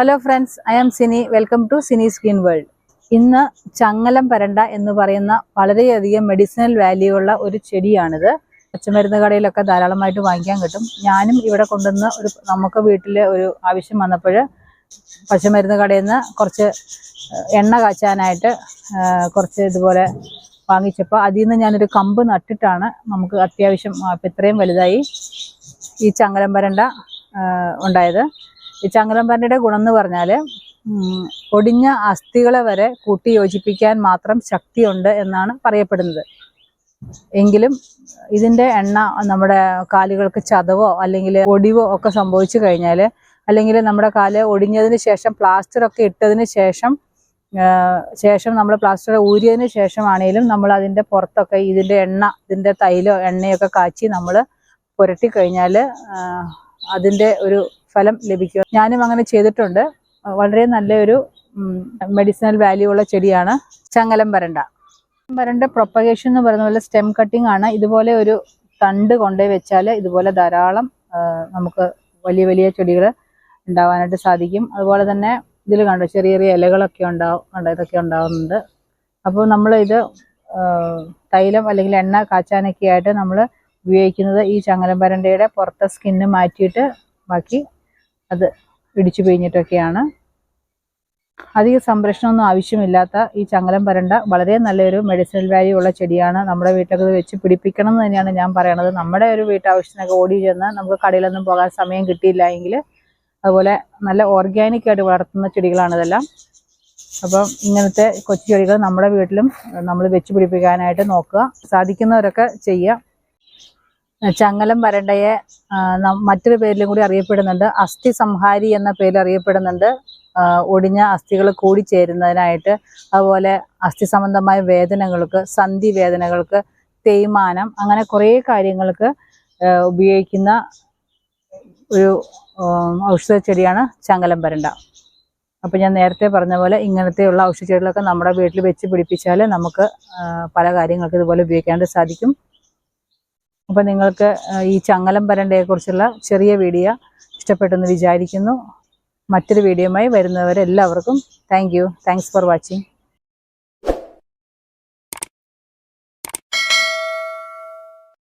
Hello friends I am Cini welcome to Cini skin world ഇന്ന് ചങ്ങലം പരണ്ട എന്ന് പറയുന്ന വളരെയധികം മെഡിസിനൽ വാല്യൂ ഉള്ള ഒരു ചെടിയാണിത്. പച്ചമരുന്ന് കടയിലൊക്കെ ധാരാളമായിട്ട് വാങ്ങിക്കാൻ കിട്ടും. ഞാനും ഇവിടെ കൊണ്ടുവന്ന് ഒരു നമുക്ക് വീട്ടിൽ ഒരു ആവശ്യം വന്നപ്പോൾ പച്ചമരുന്ന് കടയിൽ നിന്ന് കുറച്ച് എണ്ണ കാച്ചാനായിട്ട് കുറച്ച് ഇതുപോലെ വാങ്ങിച്ചപ്പോൾ അതിൽ നിന്ന് ഞാനൊരു കമ്പ് നട്ടിട്ടാണ് നമുക്ക് അത്യാവശ്യം ഇത്രയും വലുതായി ഈ ചങ്ങലം പരണ്ട ഉണ്ടായത്. ഈ ചങ്ങലം ഗുണം എന്ന് പറഞ്ഞാൽ ഒടിഞ്ഞ അസ്ഥികളെ വരെ കൂട്ടി യോജിപ്പിക്കാൻ മാത്രം ശക്തിയുണ്ട് എന്നാണ് പറയപ്പെടുന്നത്. എങ്കിലും ഇതിന്റെ എണ്ണ നമ്മുടെ കാലുകൾക്ക് ചതവോ അല്ലെങ്കിൽ ഒടിവോ ഒക്കെ സംഭവിച്ചു കഴിഞ്ഞാൽ അല്ലെങ്കിൽ നമ്മുടെ കാൽ ഒടിഞ്ഞതിന് ശേഷം പ്ലാസ്റ്റർ ഒക്കെ ഇട്ടതിന് ശേഷം ശേഷം നമ്മൾ പ്ലാസ്റ്റർ ഊരിയതിന് ശേഷമാണെങ്കിലും നമ്മൾ അതിന്റെ പുറത്തൊക്കെ ഇതിന്റെ എണ്ണ ഇതിന്റെ തൈലോ എണ്ണയൊക്കെ കാച്ചി നമ്മൾ പുരട്ടി കഴിഞ്ഞാൽ അതിന്റെ ഒരു ഫലം ലഭിക്കും ഞാനും അങ്ങനെ ചെയ്തിട്ടുണ്ട്. വളരെ നല്ലൊരു മെഡിസിനൽ വാല്യൂ ഉള്ള ചെടിയാണ് ചങ്ങലം വരണ്ട. വരണ്ട പ്രൊപ്പഗേഷൻ എന്ന് പറയുന്ന പോലെ സ്റ്റെം കട്ടിംഗ് ആണ്. ഇതുപോലെ ഒരു തണ്ട് കൊണ്ടുപോയി വെച്ചാൽ ഇതുപോലെ ധാരാളം നമുക്ക് വലിയ വലിയ ചെടികൾ ഉണ്ടാവാനായിട്ട് സാധിക്കും. അതുപോലെ തന്നെ ഇതിൽ കണ്ടോ ചെറിയ ചെറിയ ഇലകളൊക്കെ ഉണ്ടാവും കണ്ടോ ഇതൊക്കെ ഉണ്ടാവുന്നുണ്ട്. അപ്പോൾ നമ്മൾ ഇത് തൈലം അല്ലെങ്കിൽ എണ്ണ കാച്ചാനൊക്കെ ആയിട്ട് നമ്മൾ ഉപയോഗിക്കുന്നത് ഈ ചങ്ങലം പരണ്ടയുടെ പുറത്തെ സ്കിന്ന് മാറ്റിയിട്ട് ബാക്കി അത് ഇടിച്ചു പിഴിഞ്ഞിട്ടൊക്കെയാണ്. അധിക സംരക്ഷണമൊന്നും ആവശ്യമില്ലാത്ത ഈ ചങ്ങലം പരണ്ട വളരെ നല്ലൊരു മെഡിസിനൽ വാല്യൂ ഉള്ള ചെടിയാണ് നമ്മുടെ വീട്ടിലൊക്കെ വെച്ച് പിടിപ്പിക്കണം എന്ന് തന്നെയാണ് ഞാൻ പറയണത്. നമ്മുടെ ഒരു വീട്ടാവശ്യത്തിനൊക്കെ ഓടി ചെന്ന് നമുക്ക് കടയിലൊന്നും പോകാൻ സമയം കിട്ടിയില്ല എങ്കിൽ അതുപോലെ നല്ല ഓർഗാനിക് ആയിട്ട് വളർത്തുന്ന ചെടികളാണ് ഇതെല്ലാം. അപ്പം ഇങ്ങനത്തെ കൊച്ചു ചെടികൾ നമ്മുടെ വീട്ടിലും നമ്മൾ വെച്ച് പിടിപ്പിക്കാനായിട്ട് നോക്കുക സാധിക്കുന്നവരൊക്കെ ചെയ്യുക. ചങ്ങലം വരണ്ടയെ മറ്റൊരു പേരിലും കൂടി അറിയപ്പെടുന്നുണ്ട്. അസ്ഥി സംഹാരി എന്ന പേരിൽ അറിയപ്പെടുന്നുണ്ട്. ഒടിഞ്ഞ അസ്ഥികൾ കൂടിച്ചേരുന്നതിനായിട്ട് അതുപോലെ അസ്ഥി സംബന്ധമായ വേദനകൾക്ക് സന്ധി വേദനകൾക്ക് തേയ്മാനം അങ്ങനെ കുറേ കാര്യങ്ങൾക്ക് ഉപയോഗിക്കുന്ന ഒരു ഔഷധ ചെടിയാണ് ചങ്ങലം വരണ്ട. അപ്പം ഞാൻ നേരത്തെ പറഞ്ഞ പോലെ ഇങ്ങനത്തെയുള്ള ഔഷധ ചെടികളൊക്കെ നമ്മുടെ വീട്ടിൽ വെച്ച് പിടിപ്പിച്ചാൽ നമുക്ക് പല കാര്യങ്ങൾക്ക് ഇതുപോലെ ഉപയോഗിക്കാനായിട്ട് സാധിക്കും. അപ്പം നിങ്ങൾക്ക് ഈ ചങ്ങലം പരണ്ടയെക്കുറിച്ചുള്ള ചെറിയ വീഡിയോ ഇഷ്ടപ്പെട്ടെന്ന് വിചാരിക്കുന്നു. മറ്റൊരു വീഡിയോയുമായി വരുന്നവരെല്ലാവർക്കും thank you thanks for watching